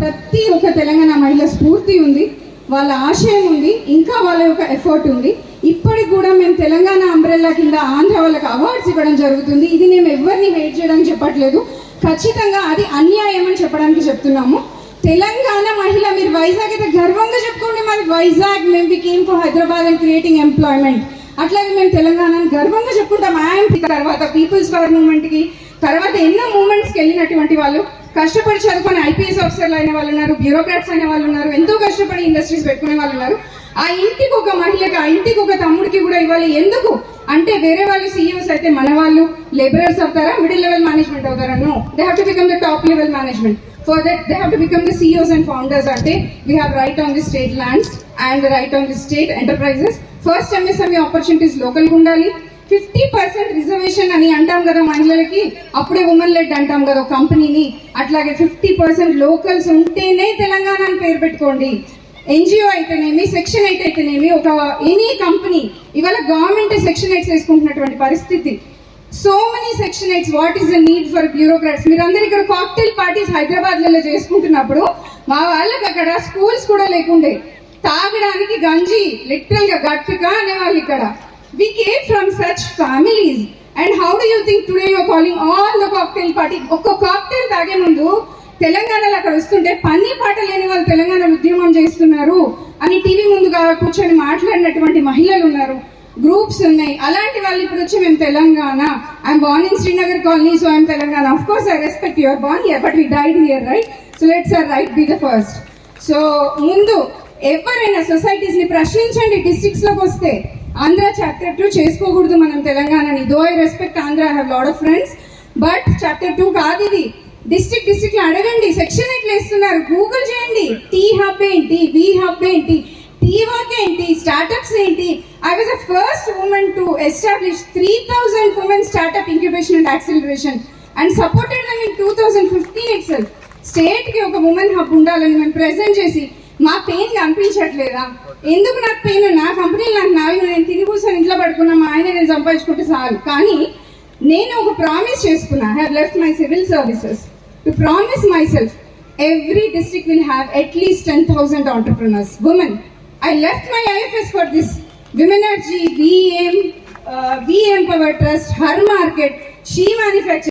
ప్రతి ఒక్క తెలంగాణ మహిళ స్ఫూర్తి ఉంది వాళ్ళ ఆశయం ఉంది ఇంకా వాళ్ళ యొక్క ఎఫర్ట్ ఉంది. ఇప్పటికి కూడా మేము తెలంగాణ అంబ్రెల్లా కింద ఆంధ్ర వాళ్ళకి అవార్డ్స్ ఇవ్వడం జరుగుతుంది. ఇది మేము ఎవరిని వెయిట్ చేయడానికి చెప్పట్లేదు. ఖచ్చితంగా అది అన్యాయం అని చెప్పడానికి చెప్తున్నాము. తెలంగాణ మహిళ మీరు వైజాగ్ అయితే గర్వంగా చెప్పుకోండి. మరి వైజాగ్ మేము came for Hyderabad and creating employment అట్లాగే మేము తెలంగాణని గర్వంగా చెప్పుకుంటాం. ఆయన తర్వాత పీపుల్స్ పవర్ మూమెంట్కి తర్వాత ఎన్నో మూమెంట్స్కి వెళ్ళినటువంటి వాళ్ళు. కష్టపడి చదువుకుని ఐపీఎస్ ఆఫీసర్లు అయిన వాళ్ళు ఉన్నారు బ్యూరోక్రాట్స్ అయిన వాళ్ళు ఉన్నారు ఎంతో కష్టపడి ఇండస్ట్రీస్ పెట్టుకునే వాళ్ళు ఉన్నారు. ఆ ఇంటికి ఒక మహిళకి ఆ ఇంటికి ఒక తమ్ముడికి కూడా ఇవ్వాలి ఎందుకు? అంటే వేరే వాళ్ళు సీఈఓస్ అయితే మన వాళ్ళు లేబరర్స్ అవుతారా మిడిల్ లెవెల్ మేనేజ్మెంట్ అవుతారా? No they have to become the top level management for that they have to become the CEOs and founders అంటే we have right on the state lands and right on the state enterprises first MSME opportunities లోకల్గా ఉండాలి. Fifty percent reservation అని అంటాం కదా మహిళలకి అప్పుడే women lead అంటాం కదా కంపెనీని. అట్లాగే ఫిఫ్టీ పర్సెంట్ లోకల్స్ ఉంటేనే తెలంగాణ అని పేరు పెట్టుకోండి. ఎన్జిఓ అయితేనేమి సెక్షన్ ఎయిట్ అయితేనేమి ఒక ఎనీ కంపెనీ ఇవాళ గవర్నమెంట్ సెక్షన్ ఎయిట్స్ వేసుకుంటున్నటువంటి పరిస్థితి. So many section eights what is the need for bureaucrats మీరు అందరు ఇక్కడ కాక్టైల్ పార్టీస్ హైదరాబాద్లలో చేసుకుంటున్నప్పుడు మా వాళ్ళకి అక్కడ స్కూల్స్ కూడా లేకుండే. తాగడానికి గంజి లిటరల్గా అనేవాళ్ళు ఇక్కడ. We came from such families and how do you think today you're calling all the cocktail party ఒక్క కాక్టైల్ తాగే ముందు తెలంగాణలో అక్కడ వస్తుంటే పని పాట లేని వాళ్ళు తెలంగాణ ఉద్యమం చేస్తున్నారు అని టీవీ ముందుగా కూర్చొని మాట్లాడినటువంటి మహిళలు ఉన్నారు. గ్రూప్స్ ఉన్నాయి. అలాంటి వాళ్ళు ఇప్పుడు వచ్చి మేము Telangana. I'm born in Srinagar colony so I'm Telangana. Of course I respect your born here but we died here right so let's are right be the first so ముందు ఎవరైనా సొసైటీస్ని ప్రశ్నించండి డిస్ట్రిక్ట్స్లోకి వస్తే. ఆంధ్ర చాప్టర్ టూ చేసుకోకూడదు మనం తెలంగాణని. Though I respect Andhra I have lot of friends but chapter two కాదు ఇది. District district అడగండి. Section ఎట్లా ఇస్తున్నారు గూగుల్ చేయండి. టీ హబ్ ఏంటి? వి హబ్ ఏంటి? టీ వర్క్ ఏంటి? స్టార్టప్స్ ఏంటి? I was the first woman to establish three thousand women startup incubation and acceleration and supported them in two thousand fifteen it's స్టేట్కి స్టేట్కి ఒక ఉమెన్ హబ్ ఉండాలని మేము present చేసి మా పెయిన్ కనిపించట్లేదా? ఎందుకు నాకు పెయిన్? నా కంపెనీలు నాకు నావి నేను తిని కూర్చొని ఇంట్లో పడుకున్నా మా ఆయన నేను సంపాదించుకుంటే చాలు. కానీ నేను ఒక ప్రామిస్ చేసుకున్నా. Have left my civil services to promise myself every district will have at least ten thousand entrepreneurs women I left my IFS for this women energy VM VM power trust her market she manufacture